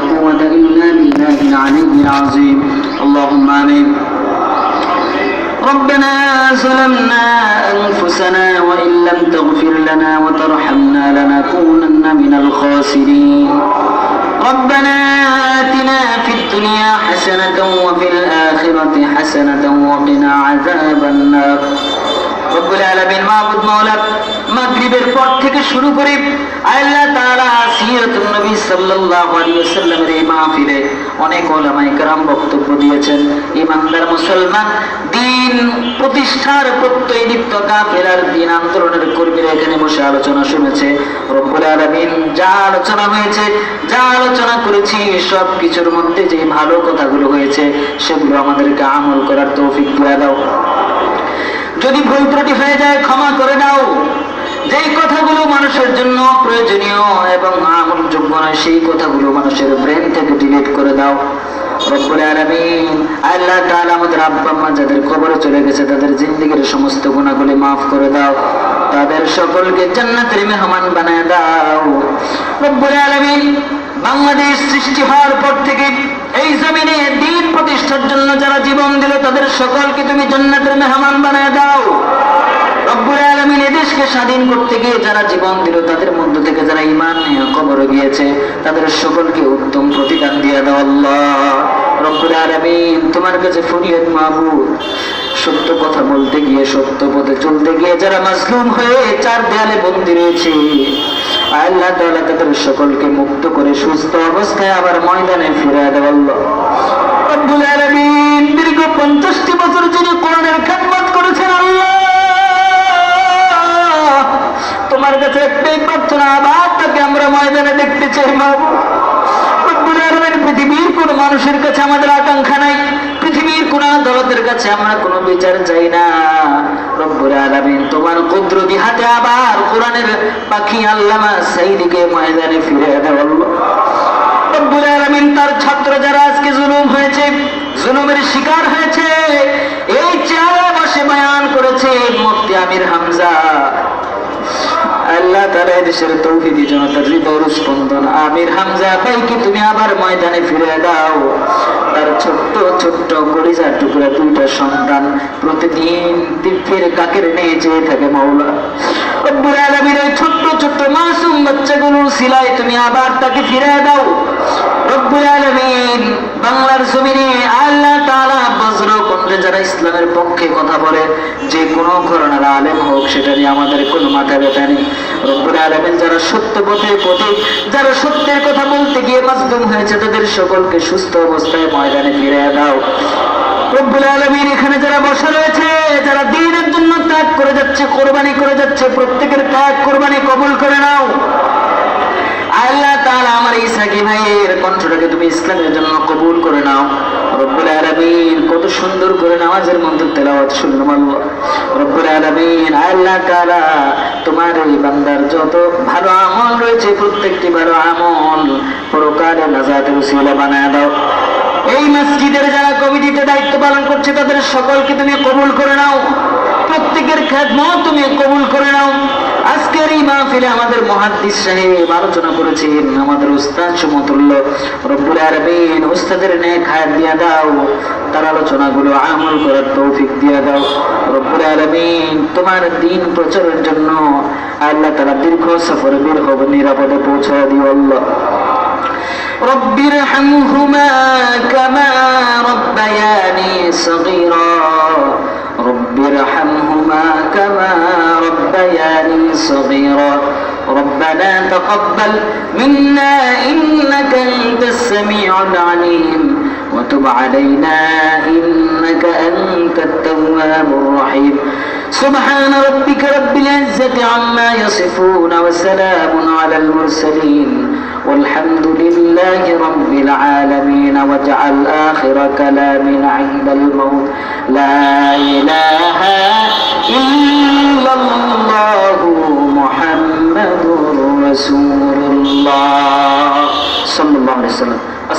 قوة إلا بالله العلي العظيم. اللهم آمين. ربنا ظلمنا أنفسنا وإن لم تغفر لنا وترحمنا لنكونن من الخاسرين. ربنا آتنا في الدنيا حسنة وفي الآخرة حسنة وقنا عذاب النار. رب العالمين معبد مولاك؟ মাগরিবের পর থেকে শুরু করে আল্লাহ তাআলা সিরাতুন নবী সাল্লাল্লাহু আলাইহি এই মাহফিলে অনেক ওলামায়ে কেরাম বক্তব্য দিয়েছেন। ইমানদার মুসলমান, দিন প্রতিষ্ঠার প্রত্যয় লিপ্ত কাফেরার দিন আন্দোলনের কর্মীরা এখানে বসে আলোচনা শুনেছে। রব্বুল আলামিন যা আলোচনা হয়েছে, যা আলোচনা করেছি সব কিছুর মধ্যে যে ভালো কথাগুলো হয়েছে, সেগুলো আমাদেরকে আমল করার তৌফিক দিয়ে দাও। যদি ভুল ত্রুটি হয়ে যায়, ক্ষমা করে দাও যেই কথাগুলো মানুষের জন্য প্রয়োজনীয় এবং আমলযোগ্য নয়, সেই কথাগুলো মানুষের ব্রেন থেকে ডিলিট করে দাও। বাংলাদেশ সৃষ্টি হওয়ার পর থেকে এই জমিনে দিন প্রতিষ্ঠার জন্য যারা জীবন দিল, তাদের সকলকে তুমি জান্নাতের মেহমান বানায় দাও। দেশকে স্বাধীন করতে গিয়ে যারা জীবন দিল, তাদের মধ্য থেকে যারা ঈমান নিয়ে কবরে গিয়েছে, তাদের সকলকে উত্তম প্রতিদান দিয়ে দাও আল্লাহ। রব্বুল আলামিন, তোমার কাছে ফরিয়াদ মাহবুব সত্য কথা বলতে গিয়ে, সত্য পথে চলতে গিয়ে যারা মাজলুম হয়ে চার দেয়ালে বন্দী রয়েছে, আল্লাহ তাআলা তাদের সকলকে মুক্ত করে সুস্থ অবস্থায় আবার ময়দানে ফিরে দেওয়া আল্লাহ। রব্বুল আলামিন দীর্ঘ পৃথিবীর কোন মানুষের কাছে আমাদের আকাঙ্ক্ষা নাই। পৃথিবীর কোন আদালতের কাছে আমরা কোনো বিচার চাই না। তোমার হাতে তার ছাত্র আজকে হয়েছে শিকার এই চেয়ারে বসে বয়ান করেছে মুফতি আমির হামজা আল্লাহ তারা এদেশের তৌহিদি জনতার হৃদয় স্পন্দন। আমির হামজা ভাইকে তুমি আবার ময়দানে ফিরে দাও? তার ছোট্ট ছোট্ট গরিজা টুকরা দুইটা সন্তান প্রতিদিন তীর্থের কাকের নিয়ে চেয়ে থাকে মাওলা। ছোট্ট ছোট্ট মাসুম বাচ্চাগুলোর সিলাই তুমি আবার তাকে ফিরে দাও। রব্বুল আলামিন বাংলার জমিনে আল্লাহ তাআলা বজ্র কণ্ঠে যারা ইসলামের পক্ষে কথা বলে, যে কোনো ঘরনার আলেম হোক, সেটা নিয়ে আমাদের কোনো মাথা ব্যথা নেই। রব্বুল আলামিন যারা সত্য পথে পথে যারা সত্যের কথা বলতে গিয়ে মাজলুম হয়েছে, তাদের সকলকে সুস্থ অবস্থায় ময়দানে ফিরে দাও। রব্বুল আলামিন এখানে যারা বসে রয়েছে, যারা দিনের জন্য ত্যাগ করে যাচ্ছে, কোরবানি করে যাচ্ছে, প্রত্যেকের ত্যাগ কোরবানি কবুল করে নাও। আল্লাহ তাআলা আমার এই সাকি ভাইয়ের কণ্ঠটাকে তুমি ইসলামের জন্য কবুল করে নাও। কত সুন্দর করে নামাজের তেলাওয়াত শুনলাম রব্বুল আল্লাহ তোমার বান্দার যত ভালো আমল রয়েছে, প্রত্যেকটি ভালো আমল পরকালে উসিলা বানায় দাও। এই মসজিদের যারা কমিটিতে দায়িত্ব পালন করছে, তাদের সকলকে তুমি কবুল করে নাও। প্রত্যেকের খেদমত তুমি কবুল করে নাও। আজকের এই মাহফিলে আমাদের মহাদ্দিস সাহেব আলোচনা করেছেন আমাদের উস্তাদ সমতুল্য রব্বুল আরবিন উস্তাদের নেক হায়াত দিয়া দাও তার আলোচনাগুলো আমল করার তৌফিক দিয়া দাও রব্বুল আরবিন তোমার দিন প্রচারের জন্য আল্লাহ তারা দীর্ঘ সফরে বের হবে নিরাপদে পৌঁছা দিও আল্লাহ رب ارحمهما كما ربياني صغيرا ربياني صغيرا ربنا تقبل منا إنك أنت السميع العليم. وتب علينا إنك أنت التواب الرحيم. سبحان ربك رب العزة عما يصفون وسلام على المرسلين. والحمد لله رب العالمين. واجعل آخر كلامنا عند الموت. لا إله إلا